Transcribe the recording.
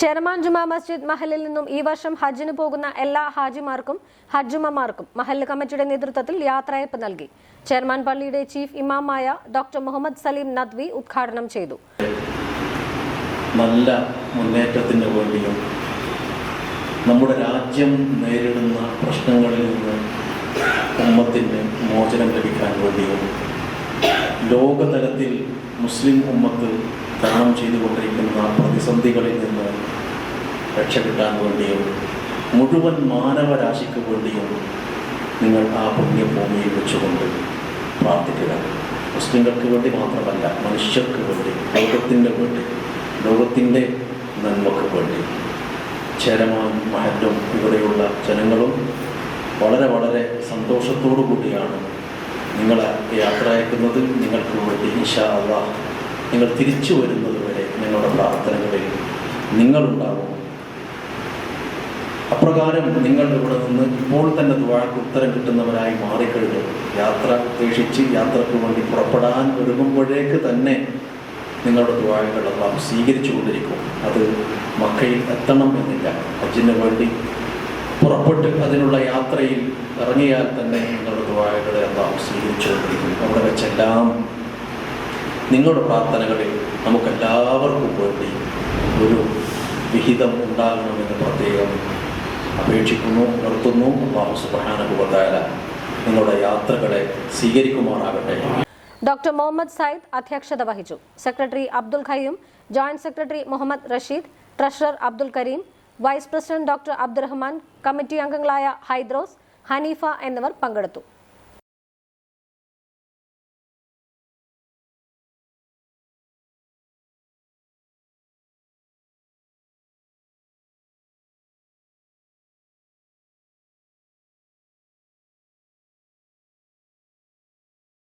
ചെരമാൻ ജുമാ മസ്ജിദ് മഹലിൽ നിന്നും ഈ വർഷം ഹജ്ജിന് പോകുന്ന എല്ലാ ഹാജിമാർക്കും ഹജ്ജുമാർക്കും മഹൽ കമ്മിറ്റിയുടെ നേതൃത്വത്തിൽ യാത്രയപ്പ് നൽകി. ചെയർമാൻ പള്ളിയുടെ ചീഫ് ഇമാമായ ഡോക്ടർ മുഹമ്മദ് സലീം നദ്വി ഉദ്ഘാടനം ചെയ്തു. നല്ല മുന്നേറ്റത്തിന് വേണ്ടിയും നമ്മുടെ രാജ്യം നേരിടുന്ന പ്രശ്നങ്ങളിൽ നിന്ന് മോചനം ലഭിക്കാൻ വേണ്ടിയും ലോകതലത്തിൽ മുസ്ലിം ഉമ്മത്ത് തരണം ചെയ്തുകൊണ്ടിരിക്കുന്ന പ്രതിസന്ധികളിൽ നിന്ന് രക്ഷപ്പെടാൻ വേണ്ടിയും മുഴുവൻ മാനവരാശിക്ക് വേണ്ടിയും നിങ്ങൾ ആ പുണ്യഭൂമിയിൽ വെച്ചുകൊണ്ട് പ്രാർത്ഥിക്കുക. മുസ്ലിങ്ങൾക്ക് വേണ്ടി മാത്രമല്ല മനുഷ്യർക്ക് വേണ്ടി ലോകത്തിന്റെ വേണ്ടി ലോകത്തിന്റെ നന്മക്ക് വേണ്ടി. ചേരമാൻ മഹറ്റും ഇവിടെയുള്ള ജനങ്ങളും വളരെ വളരെ സന്തോഷത്തോടു കൂടിയാണ് നിങ്ങളെ യാത്ര അയക്കുന്നത് നിങ്ങൾക്ക് വേണ്ടി ഇൻഷാ അള്ളാ നിങ്ങൾ തിരിച്ചു വരുന്നത് വരെ നിങ്ങളുടെ പ്രാർത്ഥനകളിൽ നിങ്ങളുണ്ടാകും അപ്രകാരം നിങ്ങൾ ഇവിടെ നിന്ന് ഇപ്പോൾ തന്നെ ദുവാക്ക് ഉത്തരം കിട്ടുന്നവരായി മാറിക്കഴിഞ്ഞു. യാത്ര ഉപേക്ഷിച്ച് യാത്രയ്ക്ക് വേണ്ടി പുറപ്പെടാൻ ഒരുങ്ങുമ്പോഴേക്ക് തന്നെ നിങ്ങളുടെ ദ്വാഴകളെല്ലാം സ്വീകരിച്ചു കൊണ്ടിരിക്കും അത് മക്കയിൽ എത്തണം എന്നില്ല. ഹജ്ജിന് വേണ്ടി പുറപ്പെട്ട് അതിനുള്ള യാത്രയിൽ ഇറങ്ങിയാൽ തന്നെ നിങ്ങളുടെ ദുബായകളെ അള്ളാഹു സ്വീകരിച്ചു കൊണ്ടിരിക്കും അവിടെ വെച്ചെല്ലാം നിങ്ങളുടെ പ്രാർത്ഥനകളിൽ നമുക്കെല്ലാവർക്കും വേണ്ടി ഒരു വിഹിതം ഉണ്ടാകണമെന്ന് പ്രത്യേകം അപേക്ഷിക്കുന്നു നിർത്തുന്നു. അള്ളാഹു സുബ്ഹാനഹു നിങ്ങളുടെ യാത്രകളെ സ്വീകരിക്കുമാറാകട്ടെ. ഡോക്ടർ മുഹമ്മദ് സയ്യിദ് അധ്യക്ഷത വഹിച്ചു. Secretary Abdul Qayyum joint secretary Muhammad Rasheed treasurer Abdul Kareem vice president doctor Abdurahman committee അംഗങ്ങളായ ഹൈദ്രോസ് ഹനീഫ എന്നിവർ പങ്കെടുത്തു.